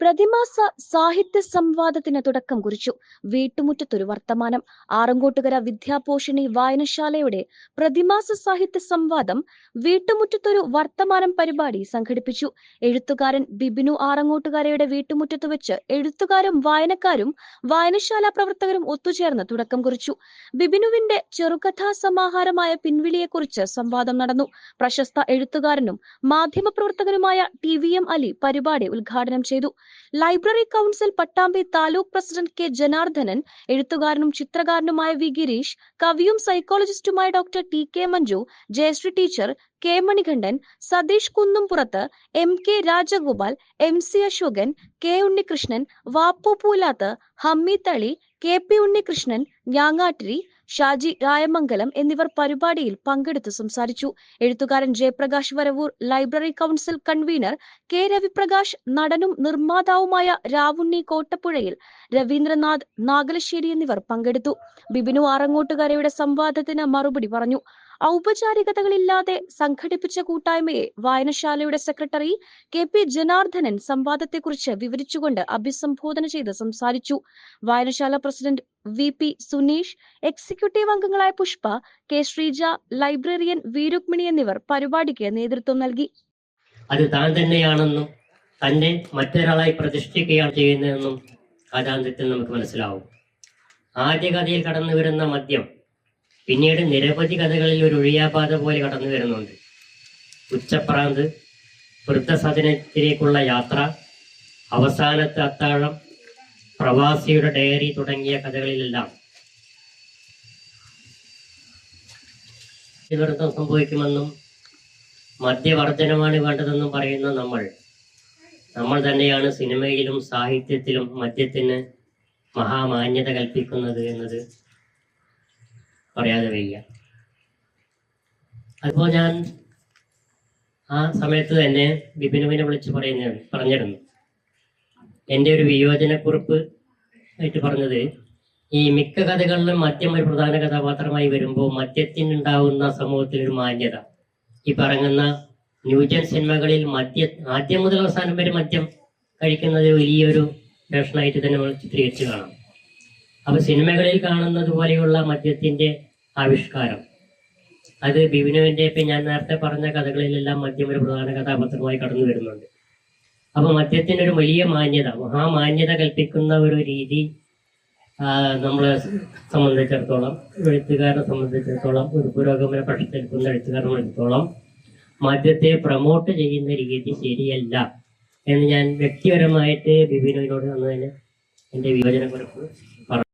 പ്രതിമാസ സാഹിത്യ സംവാദത്തിന് തുടക്കം കുറിച്ചു. വീട്ടുമുറ്റത്തൊരു വർത്തമാനം. ആറങ്കോട്ടുകര വിദ്യാപോഷിണി വായനശാലയുടെ പ്രതിമാസ സാഹിത്യ സംവാദം വീട്ടുമുറ്റത്തൊരു വർത്തമാനം പരിപാടി സംഘടിപ്പിച്ചു. എഴുത്തുകാരൻ ബിബിനു ആറങ്ങോട്ടുകരയുടെ വീട്ടുമുറ്റത്ത് വെച്ച് എഴുത്തുകാരും വായനക്കാരും വായനശാല പ്രവർത്തകരും ഒത്തുചേർന്ന് തുടക്കം കുറിച്ചു. ബിബിനുവിന്റെ ചെറുകഥാ സമാഹാരമായ പിൻവിളിയെക്കുറിച്ച് സംവാദം നടന്നു. പ്രശസ്ത എഴുത്തുകാരനും മാധ്യമപ്രവർത്തകനുമായ ടി വി എം അലി പരിപാടി ഉദ്ഘാടനം ചെയ്തു. Library council Pattambi taluk president K Janardhanan എഴുത്തുകാരനും ചിത്രകാരനുമായ വി ഗിരീഷ് കവിയും സൈക്കോളജിസ്റ്റുമായ doctor T K Manju Jayashree teacher K Manikandan Satheesh Kunnumpurath M K Rajagopal M C Ashokan K Unnikrishnan Vappu Poolath Hammi Thali K P Unnikrishnan Njangattiri Shaji Rayamangalam എന്നിവർ പരിപാടിയിൽ പങ്കെടുത്ത് സംസാരിച്ചു. എഴുത്തുകാരൻ Jayaprakash Varavoor library council convener K Raviprakash നടനും നിർമ്മാതാവുമായ രാവുണ്ണി കോട്ടപ്പുഴയിൽ രവീന്ദ്രനാഥ് നാഗലശ്ശേരി എന്നിവർ പങ്കെടുത്തു. ബിബിനു ആറങ്ങോട്ടുകരയുടെ സംവാദത്തിന് മറുപടി പറഞ്ഞു. ഔപചാരികതകളില്ലാതെ സംഘടിപ്പിച്ച കൂട്ടായ്മയെ വായനശാലയുടെ സെക്രട്ടറി കെ പി ജനാർദ്ദനൻ സംവാദത്തെക്കുറിച്ച് വിവരിച്ചുകൊണ്ട് അഭിസംബോധന ചെയ്ത് സംസാരിച്ചു. വായനശാല president V P Suneesh executive അംഗങ്ങളായ Pushpa K Sreeja librarian V Rukmini എന്നിവർ പരിപാടിക്ക് നേതൃത്വം നൽകി. അത് താൻ തന്നെയാണെന്നും തന്നെ മറ്റൊരാളായി പ്രതിഷ്ഠിക്കുകയാണ് ചെയ്യുന്നതെന്നും കഥാന്തത്തിൽ നമുക്ക് മനസ്സിലാവും. ആദ്യ കഥയിൽ കടന്നു വരുന്ന മദ്യം പിന്നീട് നിരവധി കഥകളിൽ ഒരു ഒഴിയാപാത പോലെ കടന്നു വരുന്നുണ്ട് ഉച്ചപ്രാന്ത് വൃദ്ധസദനത്തിലേക്കുള്ള യാത്ര അവസാനത്തെ അത്താഴം പ്രവാസിയുടെ ഡയറി തുടങ്ങിയ കഥകളിലെല്ലാം ദുരന്തം സംഭവിക്കുമെന്നും മദ്യവർജനമാണ് വേണ്ടതെന്നും പറയുന്ന നമ്മൾ. നമ്മൾ തന്നെയാണ് സിനിമയിലും സാഹിത്യത്തിലും മദ്യത്തിന് മഹാമാന്യത കൽപ്പിക്കുന്നത് എന്നത് പറയാതെ വയ്യ. അപ്പോൾ ഞാൻ ആ സമയത്ത് തന്നെ ബിപിനുവിനെ വിളിച്ച് പറയുന്ന പറഞ്ഞിരുന്നു. എന്റെ ഒരു വിയോജനക്കുറിപ്പ് ആയിട്ട് പറഞ്ഞത് ഈ മിക്ക കഥകളിലും മദ്യം ഒരു പ്രധാന കഥാപാത്രമായി വരുമ്പോൾ മദ്യത്തിനുണ്ടാവുന്ന സമൂഹത്തിൽ ഒരു മാന്യത. ഈ പറയുന്ന ന്യൂജൻ സിനിമകളിൽ മദ്യ ആദ്യം മുതൽ അവസാനം വരെ മദ്യം കഴിക്കുന്നത് വലിയൊരു ഫാഷനായിട്ട് തന്നെ നമ്മൾ ചിത്രീകരിച്ച് കാണാം. അപ്പൊ സിനിമകളിൽ കാണുന്നത് പോലെയുള്ള മദ്യത്തിന്റെ ആവിഷ്കാരം. അത് ബിബിനുവിന്റെ ഇപ്പൊ ഞാൻ നേരത്തെ പറഞ്ഞ കഥകളിലെല്ലാം മദ്യം ഒരു പ്രധാന കഥാപാത്രമായി കടന്നു വരുന്നുണ്ട് അപ്പൊ മദ്യത്തിനൊരു വലിയ മാന്യത. മഹാമാന്യത കൽപ്പിക്കുന്ന ഒരു രീതി നമ്മളെ സംബന്ധിച്ചിടത്തോളം എഴുത്തുകാരനെ സംബന്ധിച്ചിടത്തോളം ഒരു പുരോഗമന പക്ഷത്ത് നിൽക്കുന്ന എഴുത്തുകാരനെ സംബന്ധിച്ചിടത്തോളം മദ്യത്തെ പ്രൊമോട്ട് ചെയ്യുന്ന രീതി ശരിയല്ല എന്ന് ഞാൻ വ്യക്തിപരമായിട്ട് ബിബിനുവിനോട് വന്നതിന് എന്റെ വിയോജനക്കുറിപ്പ് പറഞ്ഞു.